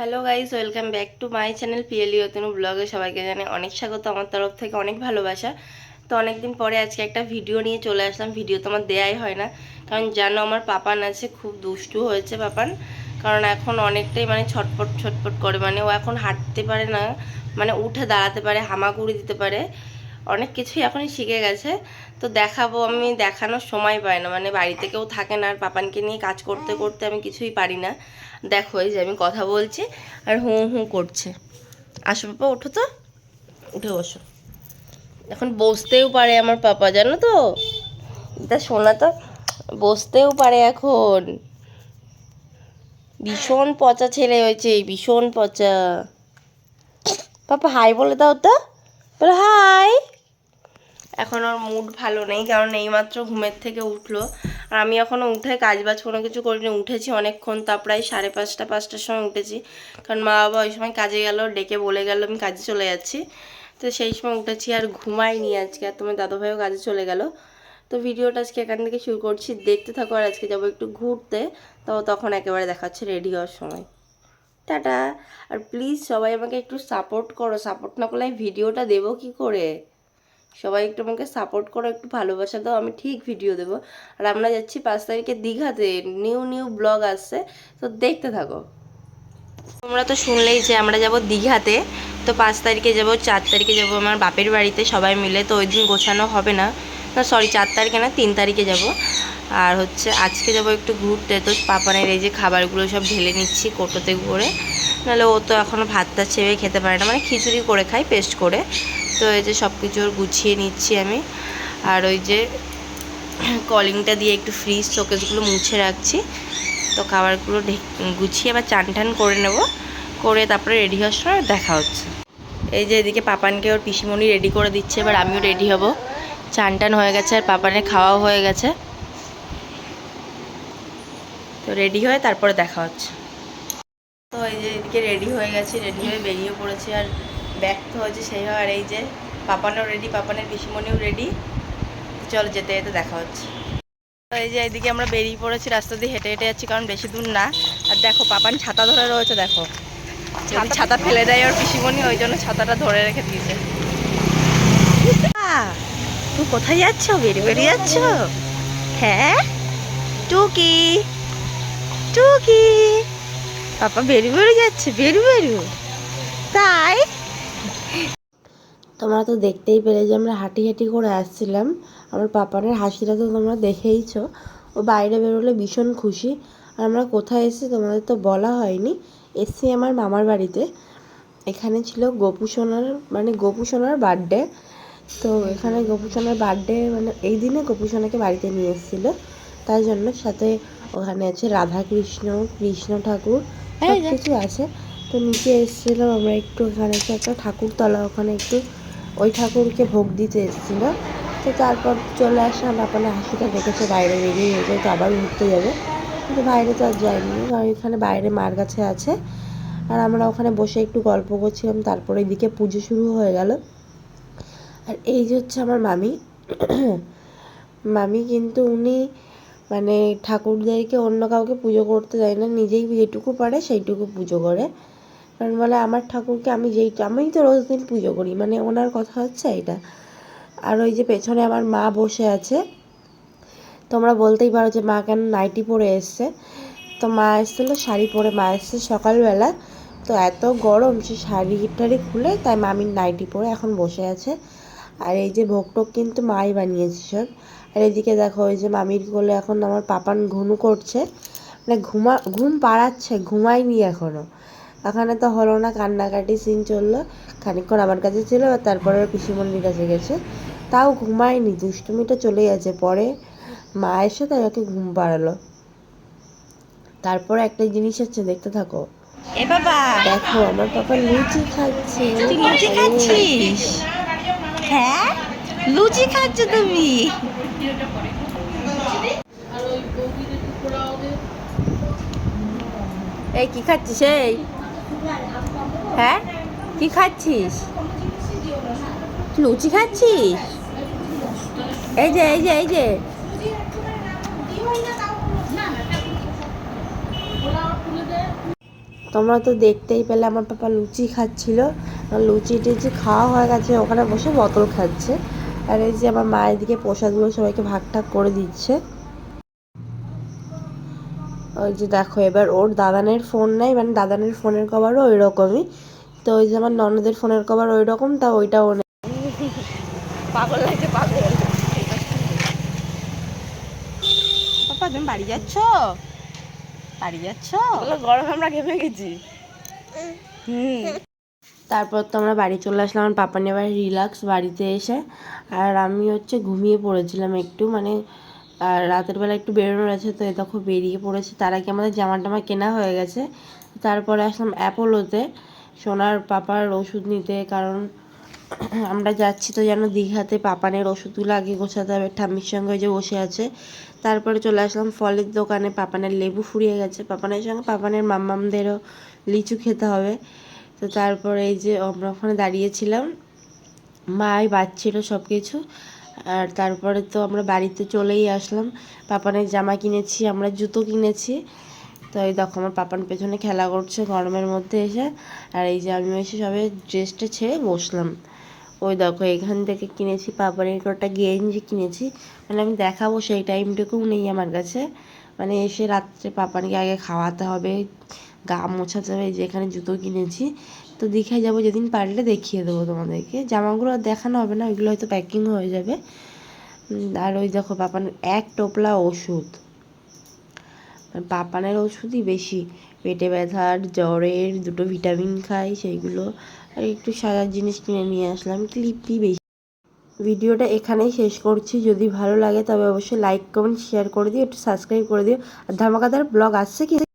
Hello guys welcome back to my channel পিএলই Atanu ব্লগে সবাইকে জানে অনেক স্বাগত আমার তরফ থেকে, অনেক ভালোবাসা। তো অনেকদিন পরে আজকে একটা ভিডিও নিয়ে চলে আসলাম ভিডিও তো আমার দেয়াই হয় না। কারণ জানো, আমার পাপান আছে, খুব দুষ্টু হয়েছে পাপান। কারণ এখন অনেকটাই মানে ছটপট ছটপট করে মানে ও এখন হাঁটতে পারে না মানে উঠে দাঁড়াতে পারে, হামাগুড়ি দিতে পারে। অনেক কিছুই এখনই শিখে গেছে। তো দেখাবো, আমি দেখানোর সময় পাই না। মানে বাড়িতে কেউ থাকে না, আর পাপানকে নিয়ে কাজ করতে করতে আমি কিছুই পারি না। দেখো, এই যে আমি কথা বলছি, আর হুঁ হুঁ করছে। আসো পাপা, ওঠো তো। উঠে বসো। এখন বসতেও পারে আমার পাপা, জানো তো? এটা শোনা তো বসতেও পারে এখন। ভীষণ পচা ছেলে হয়েছে ভীষণ পচা। পাপা হাই বলে দাও তো। বলো হাই এখন ওর মুড ভালো নেই, কারণ এইমাত্র ঘুমের থেকে উঠল। আর আমি এখনও উঠে কাজ বাজ কোনো কিছু করিনি, উঠেছি অনেকক্ষণ, তা প্রায় সাড়ে পাঁচটা, পাঁচটার সময় উঠেছি। কারণ মা বাবা ওই সময় কাজে গেল, ডেকে বলে গেল, আমি কাজে চলে যাচ্ছি। তো সেই সময় উঠেছি আর ঘুমাইনি আজকে, আর তোমার দাদুভাইও কাজে চলে গেল। তো ভিডিওটা আজকে এখান থেকে শুরু করছি। দেখতে থাকো আর আজকে যাব একটু ঘুরতে, তো তখন একেবারে দেখাচ্ছে রেডি হওয়ার সময়। টাটা! আর প্লিজ সবাই আমাকে একটু সাপোর্ট করো। সাপোর্ট না করলে ভিডিওটা দেবো কি করে? সবাই একটু আমাকে সাপোর্ট করো, একটু ভালোবাসা দাও, আমি ঠিক ভিডিও দেবো। আর আমরা যাচ্ছি পাঁচ তারিখে দীঘাতে নিউ নিউ ব্লগ আসছে, তো দেখতে থাকো। তোমরা তো শুনলেই যে আমরা যাব দীঘাতে, তো পাঁচ তারিখে যাব, চার তারিখে যাব আমার বাপের বাড়িতে সবাই মিলে, তো ওই দিন গোছানো হবে না। না সরি চার তারিখে না, তিন তারিখে যাব। আর হচ্ছে আজকে যাব একটু ঘুরতে, তো পাপানের এই যে খাবারগুলো সব ঢেলে নিচ্ছি কোটোতে করে। নাহলে ও তো এখনও ভাতটা ছেড়ে খেতে পারে না মানে খিচুড়ি করে খাই পেস্ট করে। তো এই যে সব কিছু গুছিয়ে নিচ্ছি আমি। আর ওই যে কলিংটা দিয়ে একটু ফ্রিজ শোকেসগুলো মুছে রাখছি। তো খাবারগুলো গুছিয়ে আবার চান টান করে নেব। করে তারপরে রেডি হওয়ার সময় দেখা হচ্ছে। এই যে এদিকে পাপানকে ওর পিসিমণি রেডি করে দিচ্ছে, এবার আমিও রেডি হব। চান টান হয়ে গেছে, আর পাপানের খাওয়াও হয়ে গেছে। তো রেডি হয়ে তারপরে দেখা হচ্ছে। তো এই যে এদিকে রেডি হয়ে গেছি রেডি হয়ে বেরিয়ে পড়েছি। আর ব্যাগ তো হয়েছে সেই হয় আর এই যে পাপানও রেডি পাপানের পিসিমণিও রেডি চলো যেতে যেতে দেখা হচ্ছে। এই যে এদিকে আমরা বেরিয়ে পড়েছি রাস্তা দিয়ে হেঁটে হেঁটে যাচ্ছি কারণ বেশি দূর না। আর দেখো পাপান ছাতা ধরে রয়েছে দেখো। যদি ছাতা ফেলে দেয় ওর পিসিমণি ওই জন্য ছাতাটা ধরে রেখে দিয়েছে। তুই কোথায় যাচ্ছ? বেরিয়ে বেরিয়ে যাচ্ছ? হ্যাঁ? টুকি। টুকি। পাপা বেরিয়ে বেরিয়ে যাচ্ছে বেরু বেরু তাই? তোমরা তো দেখতেই পেলে যে আমরা হাঁটি হাঁটি করে আসছিলাম। আমার পাপারের হাসিটা তো তোমরা দেখেইছো। ও বাইরে বেরোলে ভীষণ খুশি। আর আমরা কোথায় এসেছি তোমাদের তো বলা হয়নি। এসছি আমার মামার বাড়িতে। এখানে ছিল গোপু সোনার মানে গোপু সোনার বার্থডে। তো এখানে গোপু সোনার বার্থডে মানে এই দিনে গোপু সোনাকে বাড়িতে নিয়ে এসেছিল। তাই জন্য সাথে ওখানে আছে রাধা কৃষ্ণ কৃষ্ণ ঠাকুর সব কিছু আছে। তো নিচে এসেছিলাম আমরা একটু ওখানে একটা ঠাকুরতলা ওখানে একটু ওই ঠাকুরকে ভোগ দিতে এসেছিল। তো তারপর চলে আসলাম, আপনার হাসিটা দেখেছে, বাইরে বেরিয়ে গেছে তো আবার ঘুরতে যাবে। কিন্তু বাইরে তো আর যাইনি, কারণ এখানে বাইরে মার কাছে আছে। আর আমরা ওখানে বসে একটু গল্প করছিলাম, তারপরে এদিকে পুজো শুরু হয়ে গেল। আর এই যে হচ্ছে আমার মামি। মামি কিন্তু উনি মানে ঠাকুরদেরকে অন্য কাউকে পুজো করতে দেয় না, নিজেই যেটুকু পারে সেইটুকু পুজো করে। কারণ বলে আমার ঠাকুরকে আমি যেই আমি তো রোজ দিন পুজো করি। মানে ওনার কথা হচ্ছে এটা। আর ওই যে পেছনে আমার মা বসে আছে। তোমরা বলতেই পারো যে মা কেন নাইটি পরে এসছে। তো মা এসেছিল, শাড়ি পরে মা এসছে সকালবেলা। তো এত গরম, সে শাড়ি টাড়ি খুলে তাই মামির নাইটি পরে এখন বসে আছে। আর এই যে ভোগটোক কিন্তু মাই বানিয়েছে সব। আর এদিকে দেখো, ওই যে মামির কোলে এখন আমার পাপান ঘুনু করছে। মানে ঘুমা, ঘুম পাড়াচ্ছে, ঘুমায়নি এখনও। এখানে তো হলো না কান্নাকাটি সিন চলল। খানিকক্ষণ আমার কাছে ছিল আর তারপরে ওর পিসিমণির কাছে গেছে। তাও ঘুমায়নি দুষ্টুমিটা চলে গেছে পরে। মা এসে তাই ওকে ঘুম পাড়ালো। তারপরে একটা জিনিস হচ্ছে দেখতে থাকো। এ বাবা! দেখো আমার পাপা লুচি খাচ্ছে। তুই লুচি খাচ্ছিস? হ্যাঁ? লুচি খাচ্ছ তুমি? এই কি খাচ্ছিস? এই। হ্যাঁ? কি খাচ্ছিস? লুচি খাচ্ছিস? এই যে এই যে এই যে। তোমরা তো দেখতেই পেলে আমার পাপা লুচি খাচ্ছিল। লুচি টুচি খাওয়া হয়ে গেছে, ওখানে বসে বোতল খাচ্ছে। আর এই যে আমার মায়ের দিকে প্রসাদগুলো সবাইকে ভাগ করে দিচ্ছে। ওই যে দেখো এবার ওর দাদানের ফোন নাই মানে দাদানের ফোনের কভারও ওই রকমই তো ওই যে আমার ননদের ফোনের কভার ওই রকম তা ওইটা নেই পাগল লাগছে পাগল? পাপা তুমি বাড়ি যাচ্ছ? বাড়ি যাচ্ছ? গরম আমরা ঘেমে গেছি। হুম। তারপর তো আমরা বাড়ি চলে আসলাম আমার পাপা নিয়ে রিল্যাক্স বাড়িতে এসে। আর আমি হচ্ছে ঘুমিয়ে পড়েছিলাম একটু মানে আর রাতের বেলা একটু বেরোনোর আছে তো এ বেরিয়ে পড়েছে। তার আগে আমাদের জামা টামা কেনা হয়ে গেছে। তারপরে আসলাম অ্যাপোলোতে সোনার পাপার ওষুধ নিতে, কারণ আমরা যাচ্ছি তো যেন দীঘাতে, পাপানের ওষুধগুলো আগে গোছাতে হবে। ঠাম্মির সঙ্গে যে বসে আছে। তারপরে চলে আসলাম ফলের দোকানে, পাপানের লেবু ফুরিয়ে গেছে। পাপানের সঙ্গে পাপানের মাম্মামদেরও লিচু খেতে হবে। তো তারপরে এই যে আমরা ওখানে দাঁড়িয়েছিলাম। মাই বাচ্ছিল সব কিছু আর তারপরে তো আমরা বাড়িতে চলেই আসলাম। পাপানের জামা কিনেছি, আমরা জুতো কিনেছি। তো এই দেখো, আমার পাপান পেছনে খেলা করছে গরমের মধ্যে এসে। আর এই যে আমি এসে সবে ড্রেসটা ছেড়ে বসলাম। ওই দেখো, এখান থেকে কিনেছি পাপানের একটা গেঞ্জি কিনেছি। মানে আমি দেখাবো সেই টাইমটুকুও নেই আমার কাছে। মানে এসে রাত্রে পাপানকে আগে খাওয়াতে হবে, গা মোছাতে হবে, এই যে এখানে জুতো কিনেছি। তো দীঘায় যাব যেদিন পারলে দেখিয়ে দেবো তোমাদেরকে। জামাগুলো আর দেখানো হবে না, ওইগুলো হয়তো প্যাকিং হয়ে যাবে। আর ওই দেখো পাপানের এক টোপলা ওষুধ। মানে পাপানের ওষুধই বেশি। পেটে ব্যথার, জ্বরের, দুটো ভিটামিন খাই, সেইগুলো। আর একটু সাজার জিনিস কিনে নিয়ে আসলাম, ক্লিপই বেশি। ভিডিওটা এখানেই শেষ করছি। যদি ভালো লাগে তবে অবশ্যই লাইক কমেন্ট শেয়ার করে দিও, একটু সাবস্ক্রাইব করে দিও। আর ধামাকাদার ব্লগ আসছে কি?